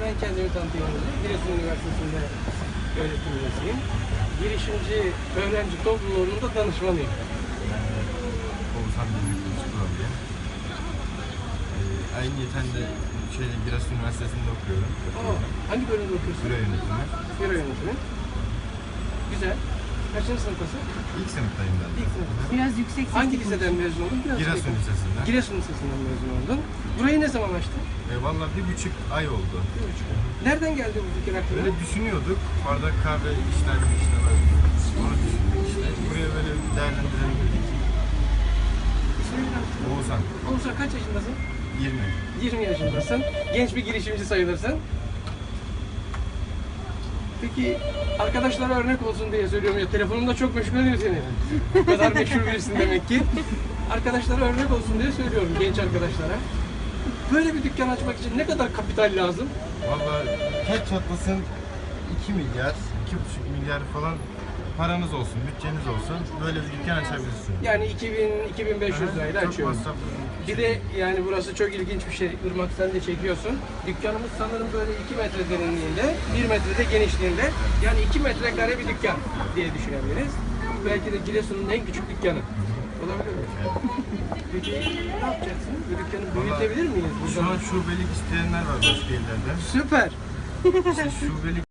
ben kendimi tanıtayım. Giresun Üniversitesi'nde öğretim üyesiyim. Girişimci öğrenci topluluğunun da danışmanıyım. Oğuzhan Bilgili Çıkılabiye. Ee, ayrıca de şeyde Giresun Üniversitesi'nde okuyorum. Aa, hangi bölümde okuyorsun? Büro yönetimi. Büro yönetimi. Güzel. Kaçıncı sınıftasın? İlk sınıftayım ben. İlk sınıftasın. Biraz yüksek sesle Hangi liseden mezun oldun? Biraz Giresun. Lisesi'nden. Giresun Lisesi'nden mezun oldun. Burayı ne zaman açtın? E, Valla bir buçuk ay oldu. Bir buçuk. Nereden geldi bu fikir aklına? Böyle düşünüyorduk. Bardak kahve işler mi işlemez mi? Onu düşündük işte. Buraya böyle değerlendirelim dedik. Oğuzhan Oğuzhan kaç yaşındasın? 20. 20 yaşındasın. Genç bir girişimci sayılırsın. Peki arkadaşlara örnek olsun diye söylüyorum ya telefonumda çok meşgul ediyor seni. Bu kadar meşhur birisin demek ki. Arkadaşlara örnek olsun diye söylüyorum genç arkadaşlara. Böyle bir dükkan açmak için ne kadar kapital lazım? Valla tek çatlasın 2 milyar, 2,5 milyar falan paranız olsun, bütçeniz olsun. Böyle bir dükkan açabilirsiniz. Yani 2000 2500 lirayla masraflı Bir de yani burası çok ilginç bir şey. Irmak sen de çekiyorsun. Dükkanımız sanırım böyle 2 metre derinliğinde, 1 metre de genişliğinde. Yani 2 metrekare bir dükkan diye düşünebiliriz. Belki de Giresun'un en küçük dükkanı. Olabilir mi? Peki ne yapacaksın? Büyütebilir miyiz? Şu an şubelik isteyenler var başka yerlerde. Süper. Şubelik